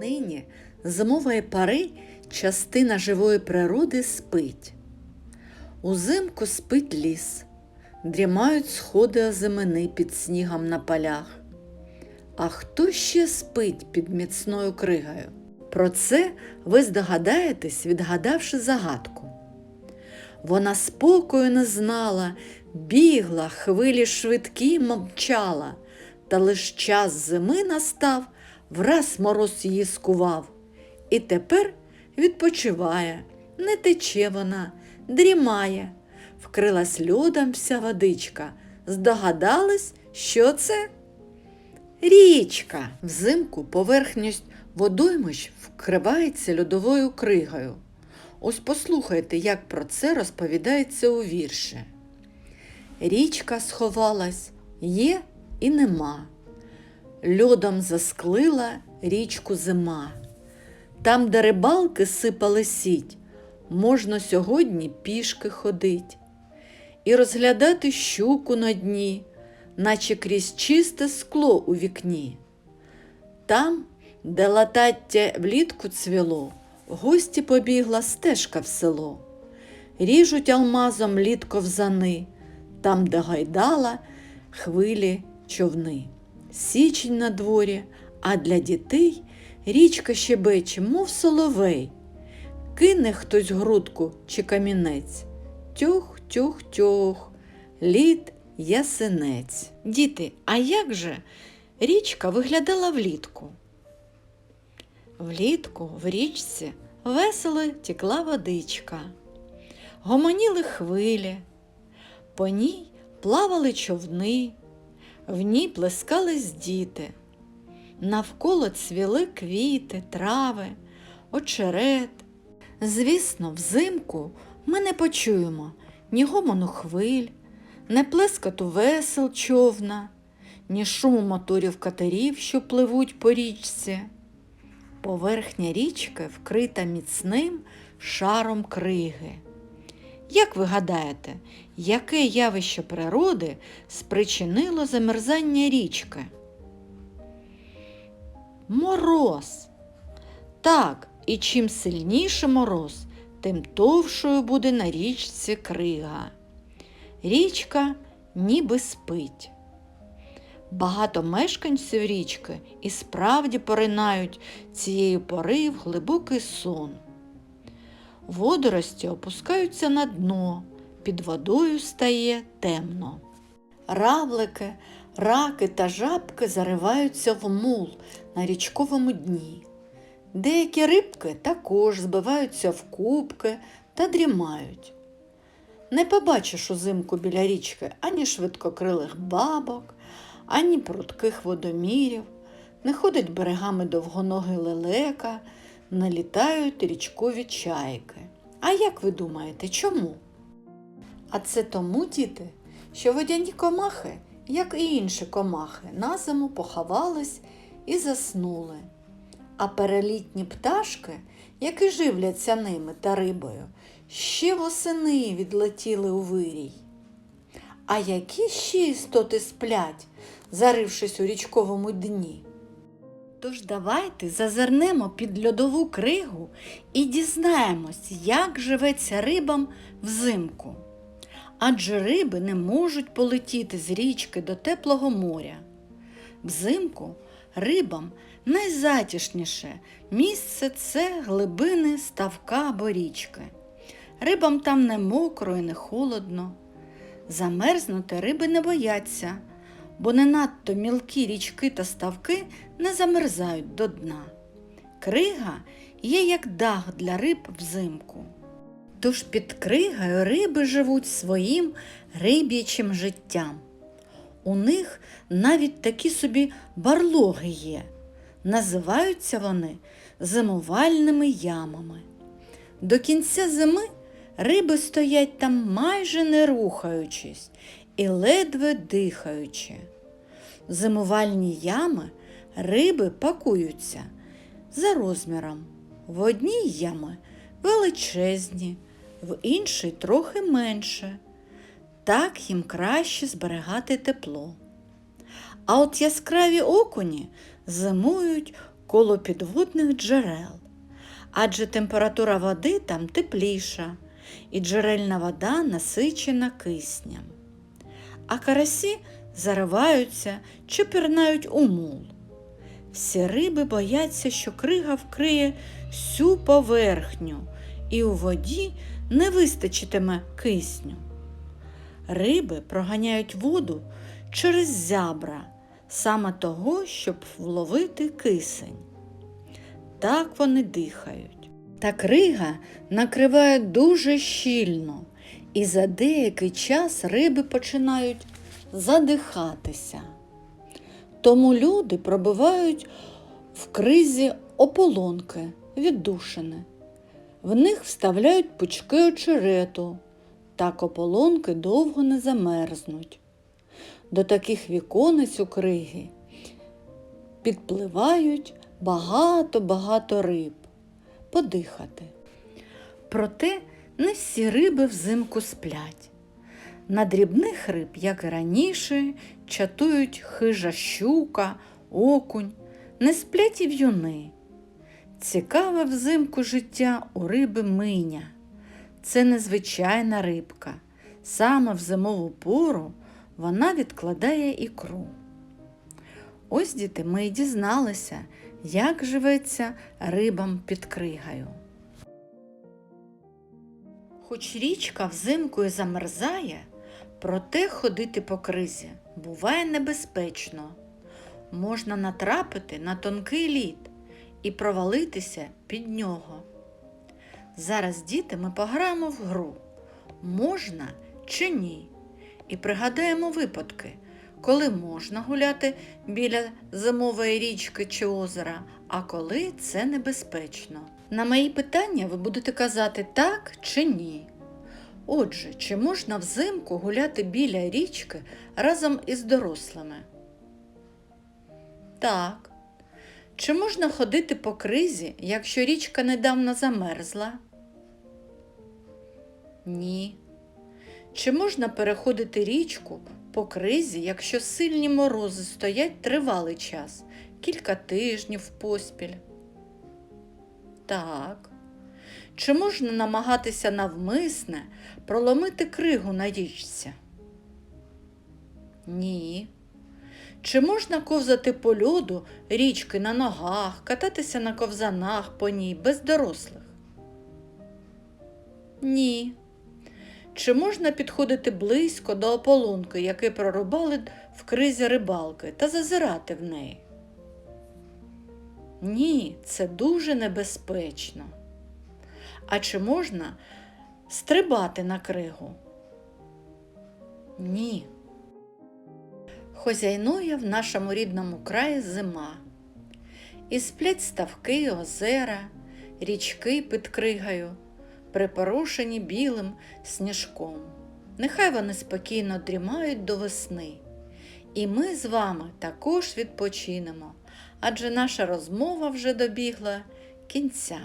Нині зимової пари частина живої природи спить. Узимку спить ліс, дрімають сходи озимини під снігом на полях. А хто ще спить під міцною кригою? Про це ви здогадаєтесь, відгадавши загадку. Вона спокою не знала, бігла, хвилі швидкі мовчала, та лиш час зими настав, враз мороз її скував. І тепер відпочиває, не тече вона, дрімає, вкрилась льодом вся водичка. Здогадались, що це? Річка. Взимку поверхність водоймищ вкривається льодовою кригою. Ось послухайте, як про це розповідається у вірші. Річка сховалась, є і нема. Льодом засклила річку зима. Там, де рибалки сипали сіть, можна сьогодні пішки ходить і розглядати щуку на дні, наче крізь чисте скло у вікні. Там, де латаття влітку цвіло, гості побігла стежка в село. Ріжуть алмазом лід ковзани, там, де гайдала хвилі човни. Січень на дворі, а для дітей річка щебече, мов соловей. Кине хтось грудку чи камінець. Тьох, тьох, тьох, лід ясенець. Діти, а як же річка виглядала влітку? Влітку в річці весело тікла водичка, гомоніли хвилі, по ній плавали човни, в ній плескались діти. Навколо цвіли квіти, трави, очерет. Звісно, взимку ми не почуємо ні гомону хвиль, ні плескоту весел човна, ні шуму моторів катерів, що пливуть по річці. Поверхня річки вкрита міцним шаром криги. Як ви гадаєте, яке явище природи спричинило замерзання річки? Мороз. Так, і чим сильніше мороз, тим товшою буде на річці крига. Річка ніби спить. Багато мешканців річки і справді поринають цієї пори в глибокий сон. Водорості опускаються на дно, під водою стає темно. Равлики, раки та жабки зариваються в мул на річковому дні. Деякі рибки також збиваються в кубки та дрімають. Не побачиш узимку біля річки ані швидкокрилих бабок, ані прудких водомірів, не ходить берегами довгоноги лелека, не літають річкові чайки. А як ви думаєте, чому? А це тому, діти, що водяні комахи, як і інші комахи, на зиму поховались і заснули. А перелітні пташки, які живляться ними та рибою, ще восени відлетіли у вирій. А які ще істоти сплять, зарившись у річковому дні? Тож давайте зазирнемо під льодову кригу і дізнаємось, як живеться рибам взимку. Адже риби не можуть полетіти з річки до теплого моря. Взимку рибам найзатішніше місце це глибини ставка або річки. Рибам там не мокро і не холодно. Замерзнути риби не бояться, бо не надто мілкі річки та ставки не замерзають до дна. Крига є як дах для риб взимку. Тож під кригою риби живуть своїм риб'ячим життям. У них навіть такі собі барлоги є. Називаються вони зимувальними ямами. До кінця зими риби стоять там майже не рухаючись і ледве дихаючи. Зимувальні ями риби пакуються за розміром. В одній ями величезні, в іншій трохи менше. Так їм краще зберігати тепло. А от яскраві окуні зимують коло підводних джерел, адже температура води там тепліша, і джерельна вода насичена киснем. А карасі зариваються чи пірнають у мул. Всі риби бояться, що крига вкриє всю поверхню, і у воді не вистачитиме кисню. Риби проганяють воду через зябра, саме того, щоб вловити кисень. Так вони дихають. Та крига накриває дуже щільно, і за деякий час риби починають задихатися. Тому люди пробивають в кризі ополонки, віддушини. В них вставляють пучки очерету, так ополонки довго не замерзнуть. До таких віконець у криги підпливають багато-багато риб подихати. Проте не всі риби взимку сплять. На дрібних риб, як і раніше, чатують хижа щука, окунь, не сплять і в'юни. Цікаве взимку життя у риби миня. Це незвичайна рибка. Саме в зимову пору вона відкладає ікру. Ось діти ми й дізналися, як живеться рибам під кригою. Хоч річка взимку і замерзає, проте ходити по кризі буває небезпечно. Можна натрапити на тонкий лід і провалитися під нього. Зараз, діти, ми пограємо в гру можна чи ні, і пригадаємо випадки, коли можна гуляти біля зимової річки чи озера, а коли це небезпечно. На мої питання ви будете казати так чи ні. Отже, чи можна взимку гуляти біля річки разом із дорослими? Так. Чи можна ходити по кризі, якщо річка недавно замерзла? Ні. Чи можна переходити річку по кризі, якщо сильні морози стоять тривалий час, кілька тижнів поспіль? Так. Чи можна намагатися навмисне проломити кригу на річці? Ні. Чи можна ковзати по льоду річки на ногах, кататися на ковзанах по ній без дорослих? Ні. Чи можна підходити близько до ополонки, який прорубали в кризі рибалки, та зазирати в неї? Ні, це дуже небезпечно. А чи можна стрибати на кригу? Ні. Хозяйнує в нашому рідному краї зима. І сплять ставки, озера, річки під кригою, припорошені білим сніжком. Нехай вони спокійно дрімають до весни. І ми з вами також відпочинемо, адже наша розмова вже добігла кінця.